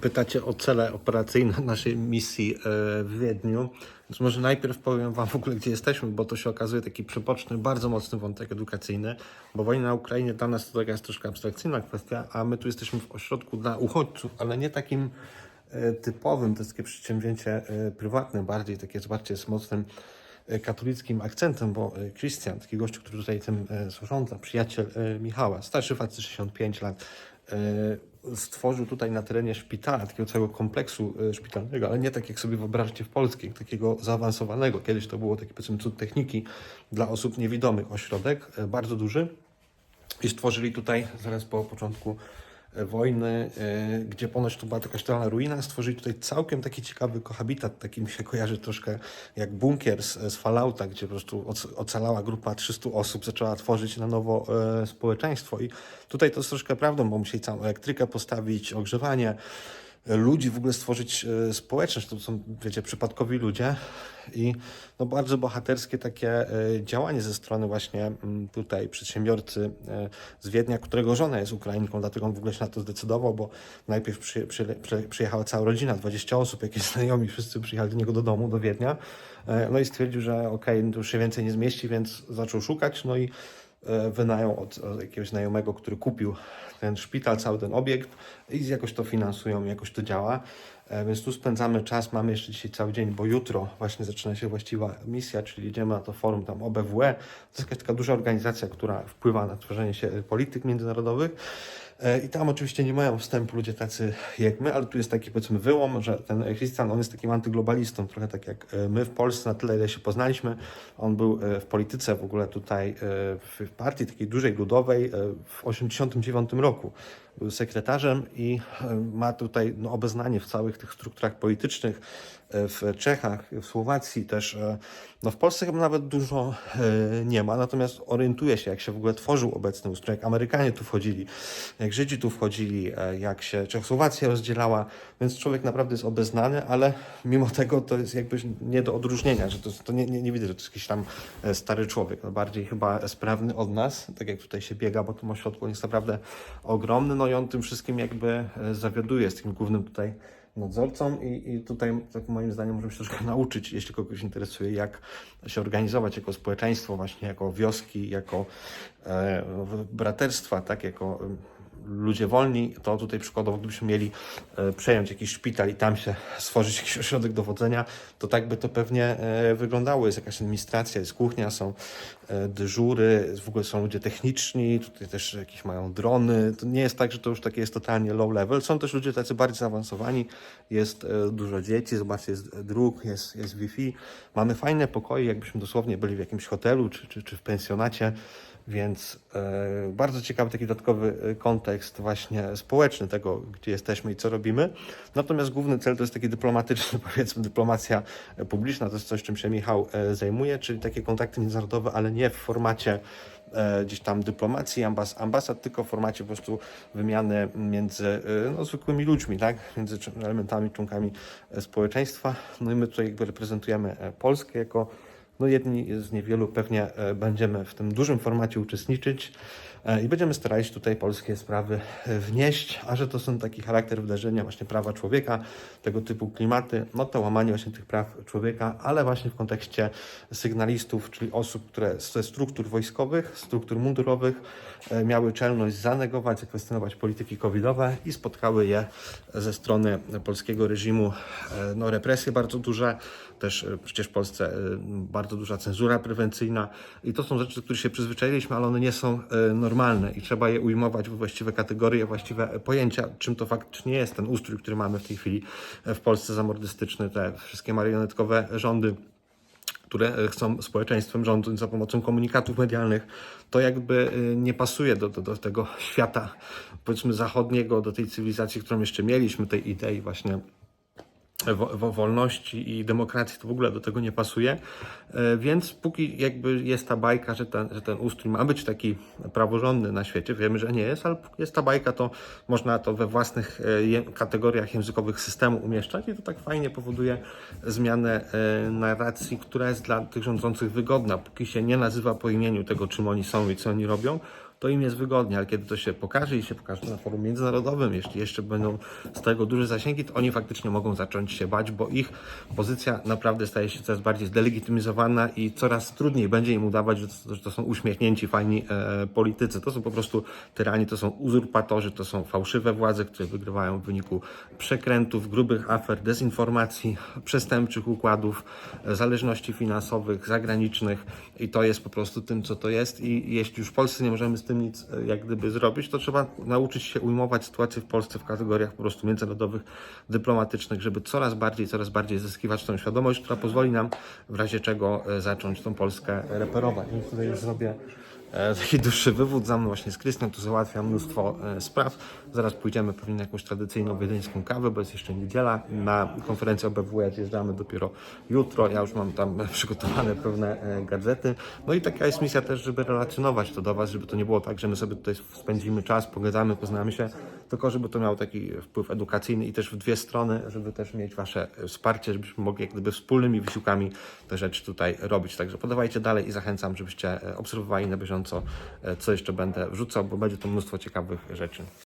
Pytacie o cele operacyjne naszej misji e, w Wiedniu. Więc może najpierw powiem Wam w ogóle, gdzie jesteśmy, bo to się okazuje taki przepoczny, bardzo mocny wątek edukacyjny, bo wojna na Ukrainie dla nas to taka jest troszkę abstrakcyjna kwestia, a my tu jesteśmy w ośrodku dla uchodźców, ale nie takim e, typowym, to jest takie przedsięwzięcie e, prywatne, bardziej takie, zobaczcie, z mocnym katolickim akcentem, bo Christian, taki gościu, który tutaj tym zarządza, przyjaciel Michała, starszy facet 65 lat, stworzył tutaj na terenie szpitala, takiego całego kompleksu e, szpitalnego, ale nie tak jak sobie wyobrażacie w Polskim, takiego zaawansowanego. Kiedyś to było taki powiedzmy cud techniki dla osób niewidomych ośrodek, e, bardzo duży. I stworzyli tutaj zaraz po początku e, wojny, e, gdzie ponoć to była taka sztalna ruina, stworzyli tutaj całkiem taki ciekawy kohabitat, taki mi się kojarzy troszkę jak bunkier z, z Fallouta, gdzie po prostu oc- ocalała grupa 300 osób, zaczęła tworzyć na nowo e, społeczeństwo. I tutaj to jest troszkę prawdą, bo musieli całą elektrykę postawić, ogrzewanie, e, ludzi w ogóle stworzyć e, społeczność, to są, wiecie, przypadkowi ludzie i no, bardzo bohaterskie takie e, działanie ze strony właśnie mm, tutaj przedsiębiorcy e, z Wiednia, którego żona jest Ukrainką, dlatego on w ogóle się na to zdecydował, bo najpierw przy, przy, przy, przyjechała cała rodzina, 20 osób, jakieś znajomi, wszyscy przyjechali do niego do domu, do Wiednia, no i stwierdził, że okej, to już się więcej nie zmieści, więc zaczął szukać, no i e, wynajął od, od jakiegoś znajomego, który kupił ten szpital, cały ten obiekt i jakoś to finansują, jakoś to działa. E, Więc tu spędzamy czas, mamy jeszcze dzisiaj cały dzień, bo jutro właśnie zaczyna się właściwa misja, czyli jedziemy na to forum tam OBWE. To jest jakaś taka duża organizacja, która wpływa na tworzenie się polityk międzynarodowych. E, I tam oczywiście nie mają wstępu ludzie tacy jak my, ale tu jest taki powiedzmy wyłom, że ten Christian, on jest takim antyglobalistą, trochę tak jak e, my w Polsce, na tyle ile się poznaliśmy. On był e, w polityce w ogóle tutaj, w partii takiej dużej ludowej w 89 roku. Był sekretarzem i ma tutaj no, obeznanie w całych tych strukturach politycznych w Czechach, w Słowacji też. e, No w Polsce chyba nawet dużo e, nie ma, natomiast orientuje się, jak się w ogóle tworzył obecny ustrój, jak Amerykanie tu wchodzili, jak Żydzi tu wchodzili, e, jak się Czechosłowacja rozdzielała, więc człowiek naprawdę jest obeznany, ale mimo tego to jest jakby nie do odróżnienia, że to, to nie, nie, nie widzę, że to jest jakiś tam stary człowiek, no bardziej chyba sprawny od nas, tak jak tutaj się biega, bo tym ośrodku jest naprawdę ogromny, no i on tym wszystkim jakby zawiaduje, jest takim głównym tutaj nadzorcą i, i tutaj tak moim zdaniem możemy się troszkę nauczyć, jeśli kogoś interesuje, jak się organizować jako społeczeństwo, właśnie jako wioski, jako e, braterstwa, tak, jako ludzie wolni, to tutaj przykładowo gdybyśmy mieli e, przejąć jakiś szpital i tam się stworzyć jakiś ośrodek dowodzenia, to tak by to pewnie e, wyglądało. Jest jakaś administracja, jest kuchnia, są e, dyżury, w ogóle są ludzie techniczni, tutaj też jakieś mają drony. To nie jest tak, że to już takie jest totalnie low level. Są też ludzie tacy bardziej zaawansowani, jest dużo dzieci, zobaczcie, jest dróg, jest, jest Wi-Fi. Mamy fajne pokoje, jakbyśmy dosłownie byli w jakimś hotelu czy, czy, czy w pensjonacie. Więc e, bardzo ciekawy taki dodatkowy e, kontekst właśnie społeczny tego, gdzie jesteśmy i co robimy. Natomiast główny cel to jest taki dyplomatyczny, powiedzmy, dyplomacja publiczna. To jest coś, czym się Michał e, zajmuje, czyli takie kontakty międzynarodowe, ale nie w formacie gdzieś tam dyplomacji, ambas ambasad, tylko w formacie po prostu wymiany między no, zwykłymi ludźmi, tak? między elementami, członkami społeczeństwa. No i my tutaj jakby reprezentujemy Polskę jako no jedni z niewielu pewnie e, będziemy w tym dużym formacie uczestniczyć i będziemy starali się tutaj polskie sprawy e, wnieść, a że to są taki charakter wydarzenia, właśnie prawa człowieka, tego typu klimaty, no to łamanie właśnie tych praw człowieka, ale właśnie w kontekście sygnalistów, czyli osób, które ze struktur wojskowych, struktur mundurowych e, miały czelność zanegować, zakwestionować polityki covidowe i spotkały je ze strony polskiego reżimu. E, no, represje bardzo duże, też e, przecież w Polsce e, bardzo duża cenzura prewencyjna i to są rzeczy, do których się przyzwyczailiśmy, ale one nie są e, normalne i trzeba je ujmować w właściwe kategorie, właściwe pojęcia, czym to faktycznie jest ten ustrój, który mamy w tej chwili e, w Polsce zamordystyczny, te wszystkie marionetkowe rządy które e, chcą społeczeństwem rządząc za pomocą komunikatów medialnych, to jakby e, nie pasuje do, do, do tego świata, powiedzmy, zachodniego, do tej cywilizacji, którą jeszcze mieliśmy, tej idei właśnie wolności i demokracji, to w ogóle do tego nie pasuje. E, Więc póki jakby jest ta bajka, że ten, że ten ustrój ma być taki praworządny na świecie, wiemy, że nie jest, ale póki jest ta bajka, to można to we własnych e, kategoriach językowych systemu umieszczać i to tak fajnie powoduje zmianę e, narracji, która jest dla tych rządzących wygodna. Póki się nie nazywa po imieniu tego, czym oni są i co oni robią, to im jest wygodnie, ale kiedy to się pokaże i się pokaże na forum międzynarodowym, jeśli jeszcze będą z tego duże zasięgi, to oni faktycznie mogą zacząć się bać, bo ich pozycja naprawdę staje się coraz bardziej zdelegitymizowana i coraz trudniej będzie im udawać, że to, są uśmiechnięci, fajni e, politycy. To są po prostu tyrani, to są uzurpatorzy, to są fałszywe władze, które wygrywają w wyniku przekrętów, grubych afer, dezinformacji, przestępczych układów, e, zależności finansowych, zagranicznych i to jest po prostu tym, co to jest i jeśli już w Polsce nie możemy z tym nic e, jak gdyby zrobić, to trzeba nauczyć się ujmować sytuację w Polsce w kategoriach po prostu międzynarodowych, dyplomatycznych, żeby coraz bardziej, coraz bardziej zyskiwać tą świadomość, która pozwoli nam w razie czego e, zacząć tą Polskę reperować. Więc tutaj już zrobię taki dłuższy wywód za mną właśnie z Krystian, tu załatwia mnóstwo e, spraw. Zaraz pójdziemy pewnie na jakąś tradycyjną wiedeńską kawę, bo jest jeszcze niedziela. Na konferencję OBWE zjeżdżamy dopiero jutro. Ja już mam tam przygotowane pewne e, gadżety. No i taka jest misja też, żeby relacjonować to do Was, żeby to nie było tak, że my sobie tutaj spędzimy czas, pogadamy, poznamy się, tylko żeby to miało taki wpływ edukacyjny i też w dwie strony, żeby też mieć Wasze wsparcie, żebyśmy mogli jak gdyby wspólnymi wysiłkami te rzeczy tutaj robić. Także podawajcie dalej i zachęcam, żebyście e, obserwowali na bieżąco, e, co jeszcze będę wrzucał, bo będzie to mnóstwo ciekawych rzeczy.